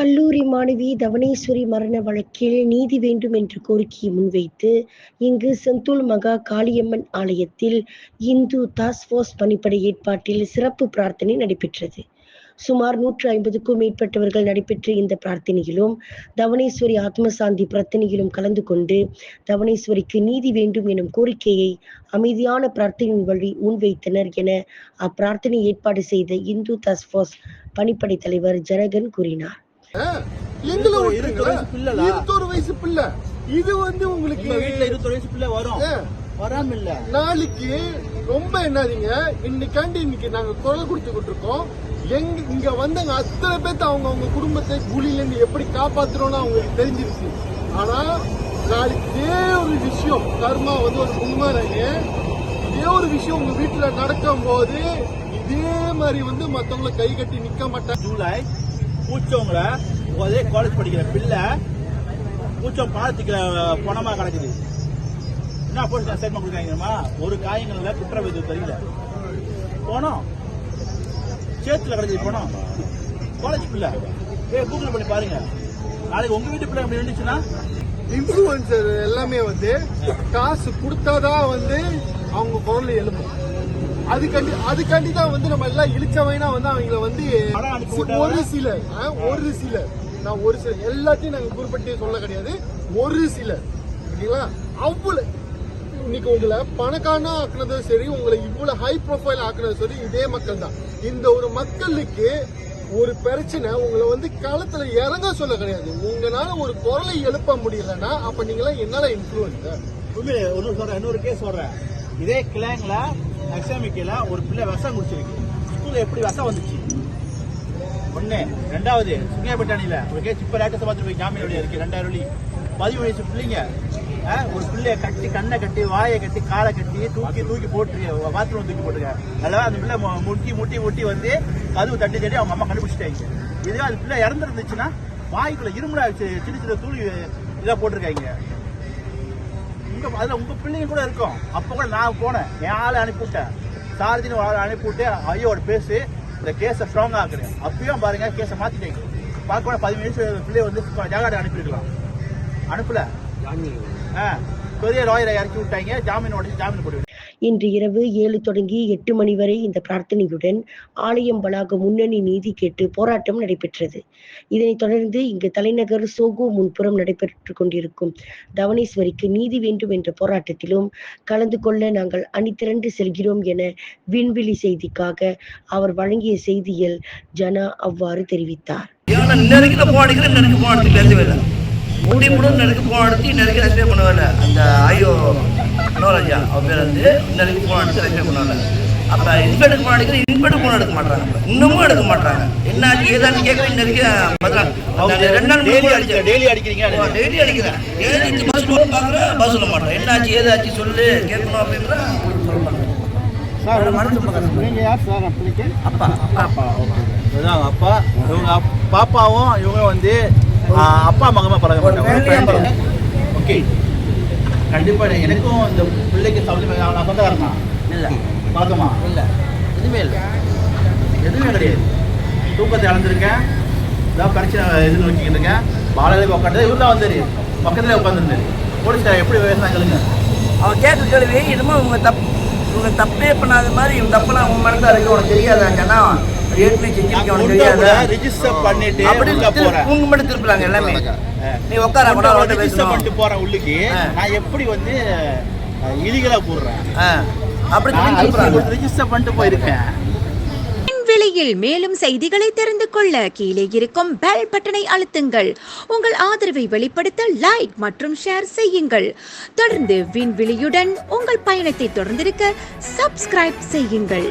கல்லூரி மாணவி தவனேஸ்வரி மரண வழக்கில் நீதி வேண்டும் என்ற கோரிக்கையை முன்வைத்து இங்கு செந்தூல் மகா காளியம்மன் ஆலயத்தில் இந்து டாஸ்க் ஃபோர்ஸ் பணிப்படை ஏற்பாட்டில் சிறப்பு பிரார்த்தனை நடைபெற்றது. சுமார் நூற்று ஐம்பதுக்கும் மேற்பட்டவர்கள் நடைபெற்ற இந்த பிரார்த்தனையிலும் தவனேஸ்வரி ஆத்மசாந்தி பிரார்த்தனையிலும் கலந்து கொண்டு தவனேஸ்வரிக்கு நீதி வேண்டும் எனும் கோரிக்கையை அமைதியான பிரார்த்தனையின் வழி முன்வைத்தனர் என அப்பிரார்த்தனை ஏற்பாடு செய்த இந்து டாஸ்க் ஃபோர்ஸ் பணிப்படை தலைவர் ஜனகன் கூறினார். எங்களை. இருபத்தொரு வயசு பிள்ளை. இது வந்து உங்களுக்கு உங்க வீட்டுல இருபத்தொரு வயசு பிள்ளை வரும். வராம இல்ல நாளைக்கு ரொம்ப என்னதீங்க. இன்னைக்காண்டி இன்னைக்கு நாங்க குரல் கொடுத்துக்கிட்டு இருக்கோம் எங்க இங்க வந்தவங்க அத்தனை பேர்த்து அவங்க அவங்க குடும்பத்தை குழியில இருந்து எப்படி காப்பாத்துறோம்னு அவங்களுக்கு தெரிஞ்சிருச்சு. ஆனா நாளைக்கு இதே ஒரு விஷயம். கர்மா வந்து ஒரு உண்மைங்க இதே ஒரு விஷயம் உங்க வீட்டுல நடக்கும் போது இதே மாதிரி வந்து மத்தவங்களை கை கட்டி நிக்க மாட்டாங்க ஜூலை பூச்சவங்கள அதே காலேஜ் படிக்கிற பிள்ளை பூச்சம் பாலத்துக்கு பணமா கிடக்குது என்ன போலீஸ் ஸ்டேட்மெண்ட் கொடுக்காங்கம்மா ஒரு காயங்கள்ல குற்றவியல் தெரியல. போனோம் சேத்துல கிடக்குது போனோம் காலேஜ் பிள்ளை. ஏ கூகுள் பண்ணி பாருங்க. நாளைக்கு உங்க வீட்டு பிள்ளை அப்படி இருந்துச்சுன்னா? இன்ஃபுளுசர் எல்லாமே வந்து காசு கொடுத்தாதான் வந்து அவங்க குரல் எழுப்பும். அதுக்காண்டி அதுக்காண்டி தான் வந்து நம்ம எல்லாம் இழிச்சவைனா வந்து அவங்கள வந்து. ஒரு சிலர் ஆ, ஒரு சிலர் நான் ஒரு சிலர் எல்லாத்தையும் நாங்க குறிப்பிட்டு சொல்ல கிடையாது. ஒரு சிலர் ஓகேங்களா அவ்வளவு. இன்னைக்கு உங்களை பணக்காரனா ஆக்குனதும் சரி உங்களை இவ்வளவு ஹை ப்ரொஃபைல் ஆக்குனதும் சரி இதே மக்கள் தான் இந்த ஒரு மக்களுக்கு ஒரு பிரச்சனை உங்களை வந்து களத்துல இறங்க சொல்ல கிடையாது. உங்களால ஒரு குரலை எழுப்ப முடியலன்னா அப்ப நீங்களாம் என்னால இன்ஃபுளுன்ஸ் இன்னொரு கேஸ் சொல்றேன். இதே கிளாங்ல எக்ஸாமிக்கல ஒரு பிள்ளை விஷம் குடிச்சிருக்கு. ஸ்கூல்ல எப்படி விஷம் வந்துச்சு? ஒண்ணு. ரெண்டாவது சுங்கியாபட்டாணியில ஒரு கேஸ் இப்ப லேட்டஸ்ட் போய் ஜாமீன் வழியா இருக்கு? ரெண்டாயிரம் வழி பதிவு வயசு பிள்ளைங்க ஒரு பிள்ளைய கட்டி கண்ணை கட்டி வாயை கட்டி காலை கட்டி தூக்கி தூக்கி போட்டுருக்க பாத்ரூம் தூக்கி போட்டுருக்க. அதாவது அந்த பிள்ளை முட்டி முட்டி முட்டி வந்து கதவு தட்டி தட்டி அவங்க அம்மா கண்டுபிடிச்சிட்டாங்க. இதுவே அந்த பிள்ளை இறந்துருந்துச்சுன்னா வாய்க்குள்ள இருமுடா சின்ன சின்ன தூளி இதாக போட்டிருக்காங்க. உங்க அதுல உங்க பிள்ளைங்க கூட இருக்கும். அப்ப கூட நான் போனேன். என் ஆளை அனுப்பிவிட்டேன். சாரதினு ஆளை அனுப்பிவிட்டு ஐயோட பேசி இந்த கேஸை ஸ்ட்ராங் ஆக்குறேன். அப்பயும் பாருங்க கேஸை மாத்திட்டீங்க பார்க்க பதினஞ்சு நிமிஷம் பிள்ளைய வந்து ஜாகாடு அனுப்பியிருக்கலாம். அனுப்பல? ஆ. பெரிய லாயரை இறக்கி விட்டாங்க. ஜாமீன் உடச்சி ஜாமீன் போட்டு இன்று இரவு ஏழு தொடங்கி எட்டு மணி வரை இந்த பிரார்த்தனையுடன் ஆலயம் வளாக முன்னணி நீதி கேட்டு போராட்டம் நடைபெற்றது. இதனைத் தொடர்ந்து இங்கு தலைநகர் சோகோ முன்புறம் நடைபெற்றுக் கொண்டிருக்கும் தவனேஸ்வரிக்கு நீதி வேண்டும் என்ற போராட்டத்திலும் கலந்து கொள்ள நாங்கள் அணிதிரண்டு செல்கிறோம் என விண்வெளி செய்திக்காக அவர் வழங்கிய செய்தியில் ஜனா அவ்வாறு தெரிவித்தார். ஏன்னா நெருங்கில பேசவே இல்லை அந்த ஐயோ மனோராஜா அவ பேர் வந்து நெருங்கி போனடுத்து ரெஸ்பே பண்ணுவாங்க அப்ப இன்ஸ்பெக்டர் போன அடிக்கிற இன்ஸ்பெக்டர் போன எடுக்க மாட்டாங்க. இன்னமும் எடுக்க மாட்டாங்க என்ன ஏதாச்சும் கேட்க நெருங்கி பதிலாக ரெண்டு நாள் டெய்லி டெய்லி அடிக்கிற டெய்லி அடிக்கிறீங்க டெய்லி அடிக்கிறேன். ஏதாச்சும் பஸ் லோன் பார்க்குறேன் பஸ் சொல்ல மாட்டேன் என்னாச்சு ஏதாச்சும் சொல்லு கேட்கணும் அப்படின்ற சார் யார் சார் அப்படிக்கு அப்பா அப்பா. இதுதான் அப்பா. இவங்க பாப்பாவும் இவங்க வந்து அப்பா மகமா பழக மாட்டாங்க. ஓகே. கண்டிப்பா எனக்கும் இந்த பிள்ளைக்கு சவுதி நான் சொந்தக்காரனா? இல்லை. பழக்கமா இல்லை. எதுவுமே இல்லை. எதுவுமே கிடையாது. தூக்கத்தை இழந்திருக்கேன். இதான் பிரச்சனை எது நோக்கிக்கிட்டு இருக்கேன். பாலையில உட்காந்து இவர் தான் வந்தாரு. பக்கத்துல உட்காந்துருந்தாரு போலீஸ் எப்படி விவசாயம் கேளுங்க. அவன் கேட்ட கேள்வி என்னமோ இவங்க தப்பு இவங்க தப்பே பண்ணாத மாதிரி இவங்க தப்புலாம் அவங்க மேலே தான் இருக்கு உனக்கு தெரியாதாங்கன்னா ஏற்கனவே செஞ்சிருக்க உனக்கு தெரியாதா? ரிஜிஸ்டர் பண்ணிட்டு அப்படி உள்ள போறேன். உங்க மட்டும் திருப்பலாங்க எல்லாமே. நீ உட்கார கூட பேசணும். பண்ணிட்டு போறேன் உள்ளுக்கு. நான் எப்படி வந்து இலிகலா போடுறேன் அப்படி ரிஜிஸ்டர் பண்ணிட்டு போயிருக்கேன். விலையில் மேலும் செய்திகளை தெரிந்து கொள்ள கீழே இருக்கும் பெல் பட்டனை அழுத்துங்கள். உங்கள் ஆதரவை வெளிப்படுத்த லைக் மற்றும் ஷேர் செய்யுங்கள். தொடர்ந்து விண்வெளியுடன் உங்கள் பயணத்தை தொடர்ந்திருக்க சப்ஸ்கிரைப் செய்யுங்கள்.